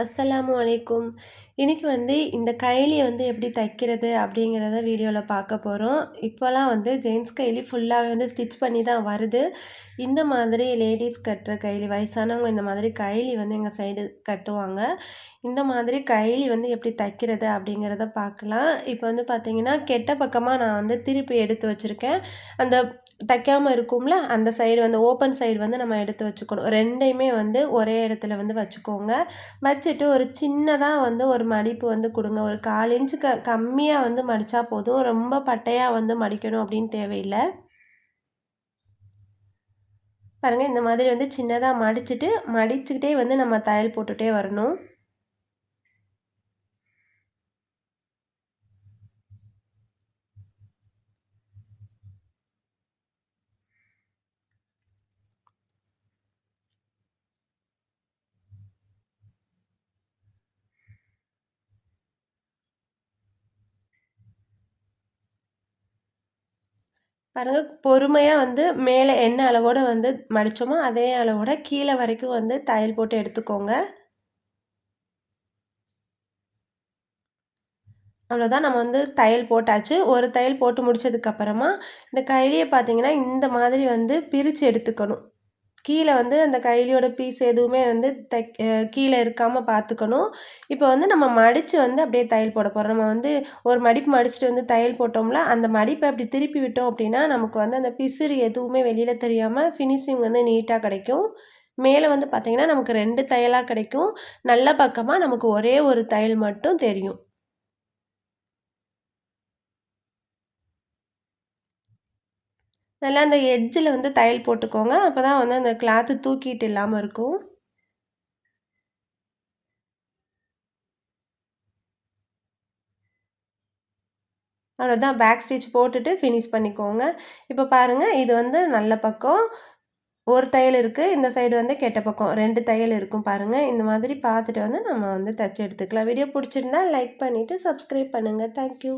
அஸ்ஸலாமு அலைக்கும். இன்றைக்கி வந்து இந்த கைலியை வந்து எப்படி தைக்கிறது அப்படிங்கிறத வீடியோவில் பார்க்க போகிறோம் இப்போலாம் வந்து ஜென்ஸ் கைலி ஃபுல்லாகவே வந்து ஸ்டிச் பண்ணி தான் வருது. இந்த மாதிரி லேடிஸ் கட்டுற கைலி வயசானவங்க இந்த மாதிரி கைலி வந்து எங்கள் சைடு கட்டுவாங்க. இந்த மாதிரி கைலி வந்து எப்படி தைக்கிறது அப்படிங்கிறத பார்க்கலாம். இப்போ வந்து பார்த்திங்கன்னா கெட்ட பக்கமாக நான் வந்து திருப்பி எடுத்து வச்சுருக்கேன். அந்த தைக்காமல் இருக்கும்ல அந்த சைடு வந்து ஓப்பன் சைடு வந்து நம்ம எடுத்து வச்சுக்கணும். ரெண்டையுமே வந்து ஒரே இடத்துல வந்து வச்சுக்கோங்க. வச்சுட்டு ஒரு சின்னதாக வந்து ஒரு மடிப்பு வந்து கொடுங்க. ஒரு கால் இன்ச்சு க கம்மியாக வந்து மடித்தா போதும். ரொம்ப பட்டையாக வந்து மடிக்கணும் அப்படின்னு தேவையில்லை. பாருங்கள் இந்த மாதிரி வந்து சின்னதாக மடிச்சுட்டு மடிச்சுக்கிட்டே வந்து நம்ம தையல் போட்டுகிட்டே வரணும். பாருங்கள் பொறுமையாக வந்து மேலே என்ன அளவோடு வந்து மடித்தோமோ அதே அளவோட கீழே வரைக்கும் வந்து தையல் போட்டு எடுத்துக்கோங்க. அவ்வளோதான் நம்ம வந்து தையல் போட்டாச்சு. ஒரு தையல் போட்டு முடிச்சதுக்கப்புறமா இந்த கைலியை பார்த்தீங்கன்னா இந்த மாதிரி வந்து பிரித்து எடுத்துக்கணும். கீழே வந்து அந்த கைலியோட பீஸ் எதுவுமே வந்து தைக் கீழே இருக்காமல் பார்த்துக்கணும் இப்போ வந்து நம்ம மடித்து வந்து அப்படியே தையல் போட போகிறோம் நம்ம வந்து ஒரு மடிப்பு மடிச்சுட்டு வந்து தையல் போட்டோம்ல அந்த மடிப்பை அப்படி திருப்பி விட்டோம் அப்படின்னா நமக்கு வந்து அந்த பிசிறு எதுவுமே வெளியில் தெரியாமல் ஃபினிஷிங் வந்து நீட்டாக கிடைக்கும். மேலே வந்து பார்த்திங்கன்னா நமக்கு ரெண்டு தையலாக கிடைக்கும். நல்ல பக்கமாக நமக்கு ஒரே ஒரு தையல் மட்டும் தெரியும். நல்லா அந்த எட்ஜில் வந்து தையல் போட்டுக்கோங்க. அப்போ தான் வந்து அந்த கிளாத்து தூக்கிட்டு இல்லாமல் இருக்கும். அவ்வளோதான் பேக் ஸ்டிச் போட்டுட்டு ஃபினிஷ் பண்ணிக்கோங்க. இப்போ பாருங்கள் இது வந்து நல்ல பக்கம். ஒரு தையல் இருக்குது இந்த சைடு வந்து கெட்ட பக்கம். ரெண்டு தையல் இருக்கும் பாருங்கள் இந்த மாதிரி பார்த்துட்டு வந்து நம்ம வந்து தைச்சி எடுத்துக்கலாம். வீடியோ பிடிச்சிருந்தா லைக் பண்ணிவிட்டு சப்ஸ்கிரைப் பண்ணுங்கள் தேங்க்யூ